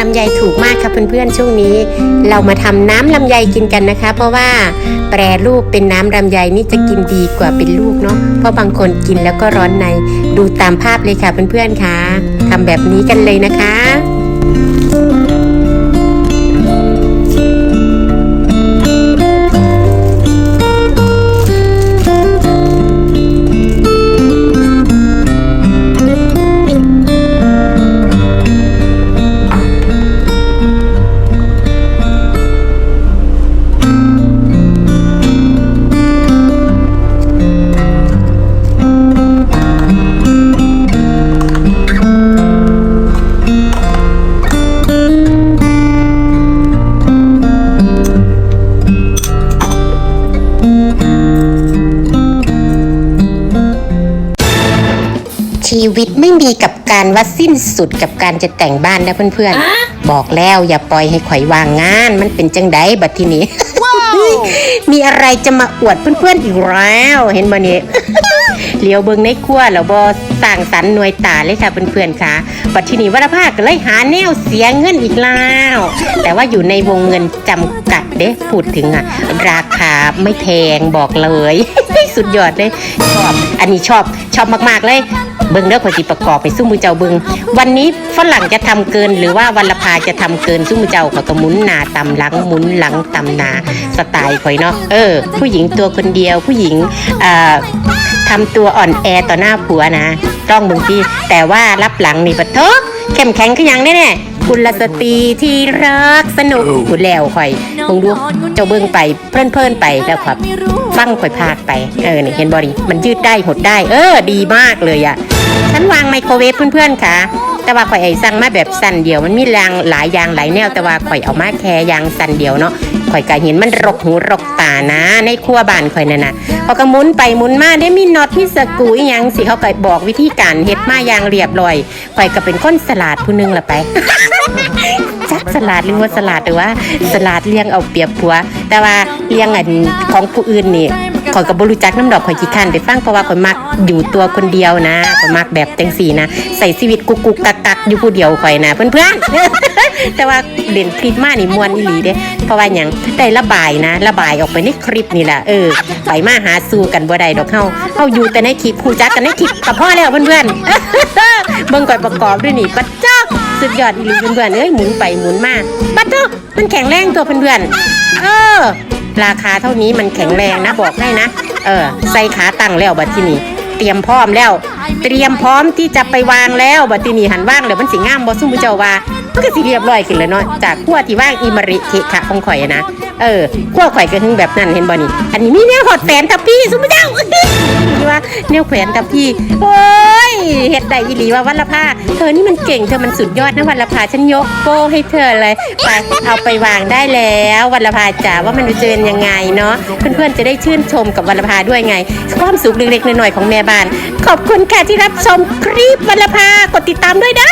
ลำไยถูกมากค่ะเพื่อนๆช่วงนี้ เรามาทำน้ำลำไยกินกันนะคะ เพราะว่าแปรรูปเป็นน้ำลำไยนี่จะกินดีกว่าเป็นลูกเนาะเพราะบางคนกินแล้วก็ร้อนในดูตามภาพเลยค่ะเพื่อนๆค่ะทำแบบนี้กันเลยนะคะ ชีวิตไม่มีกับการว่าสิ้นสุดกับการจะแต่งบ้านนะเพื่อนๆ บอกแล้วอย่าปล่อยให้ข่อยวางงาน มันเป็นจังไดบัดทีนี้ มีอะไรจะมาอวดเพื่อนๆอีกแล้ว เห็นบ่นี้เลี้ยวเบิงในครัวแล้วบอสร้างสรรค์หน่วยตาเลยค่ะเพื่อนๆค่ะบัดทีนี้วัฒภาคก็เลยหาแนวเสียเงินอีกแล้ว แต่ว่าอยู่ในวงเงินจำกัดเด้พูดถึงอะราคาไม่แพงบอกเลย สุดยอดเลยชอบ อันนี้ชอบชอบมากๆเลย เบิ้งเด้อข่อยสิประกอบไปสู้มมือเจ้าเบิ้งวันนี้ฝรั่งจะทำเกิน หรือว่าวันละพาจะทำเกินสู้มมือเจ้าข่อยก็หมุนหน้าตำหลังหมุนหลังตำหนาสไตล์ข่อยเนาะเออ ผู้หญิงตัวคนเดียวผู้หญิงอ่าทำตัวอ่อนแอต่อหน้าผัวนะ ต้องมึงที่แต่ว่ารับหลังนี่ปะเถอะเข้มแข็งขึ้นยังแน่ๆ กุลสตรีที่รักสนุกกูแล้วข่อยมึงดูเจ้าเบิ้งไปเพลินๆไปแล้วครับฟังข่อยพากไปเออนี่เห็นบอดีมันยืดได้หดได้ เออ ดีมากเลยอะ่ะฉันวางไมโครเวฟเพื่อนๆค่ะแต่ว่าข่อยไอ้สั่งมาแบบสั่นเดียวมันมีแรงหลายอย่างหลายแนวแต่ว่าข่อยเอามาแค่อยางสั่นเดียวเนาะข่อยก็เห็นมันรกหูรกตานะ ในครัวบ้านข่อยนั่นน่ะเขาก็หมุนไปหมุนมาได้มีน็อตที่สกรูอีหยังสิเขาก็บอกวิธีการเฮ็ดมาอย่างเรียบร้อยข่อยก็เป็นคนสลัดผู้หนึงละไป จักสลัดหรือว่าสลัดหรือว่าสลัดเลี้ยงเอาเปรียบผัว แต่ว่าเลี้ยงอันของผู้อื่นนี่ข่อยกับบรูจักน้ำดอกข่อยขี้คันไปฟังเพราะว่าข่อยมักอยู่ตัวคนเดียวนะข่อยมักแบบจังสีนะ ใส่ชีวิตกุกกุกกักกักอยู่ผู้เดียวข่อยนะเพื่อนๆแต่ว่าเด่นคลิปมานี่มวนอีหลีเด้เพราะว่าอย่างได้ระบายนะ ระบายออกไปในคลิปนี่แหละเออไปมาหาสู้กันบ่ได้ดอกเฮาเฮาอยู่แต่ในคลิปคู่จักกันในคลิปกับพ่อแล้วเพื่อนๆเบิ่งก่อยประกอบด้วยนี่ปัดจ้า สุดยอดอีหลีเพื่อนๆเอ้ยหมุนไปหมุนมาปัดจ้ามันแข็งแรงตัวเพื่อนๆเออ ราคาเท่านี้มันแข็งแรงนะบอกให้นะ เออ ใส่ขาตั้งแล้วบัดที่นี่เตรียมพร้อมแล้ว เตรียมพร้อมที่จะไปวางแล้วบัดที่นี่หันว่างแล้วมันสิงามบ่ซุ่มเจ้าว่ามันก็สิเรียบร้อยขึ้นแล้วเนาะจากขั้วที่ว่างอิมาริเคะขะของข่อยนะเออขั้วข่อยก็หึงแบบนั้นเห็นบ่นี่อันนี้มีแนวหอดแฟนทับพี่ซุ่มเจ้าที่ว่าแนวแขวนทับพี่โอ้ ยเฮ็ดได้อีหลีว่าวันละพาเธอนี่มันเก่งเธอมันสุดยอดนะวันละพาฉันยกโป้ให้เธอเลยไปเอาไปวางได้แล้ววันละพาจ๋าว่ามันจะเป็นยังไงเนาะเพื่อนๆจะได้ชื่นชมกับวันละพาด้วยไงความสุขเล็กๆน้อยๆของแม่บ้าน ขอบคุณค่ะที่รับชมคลิปวันละพากดติดตามด้วยนะ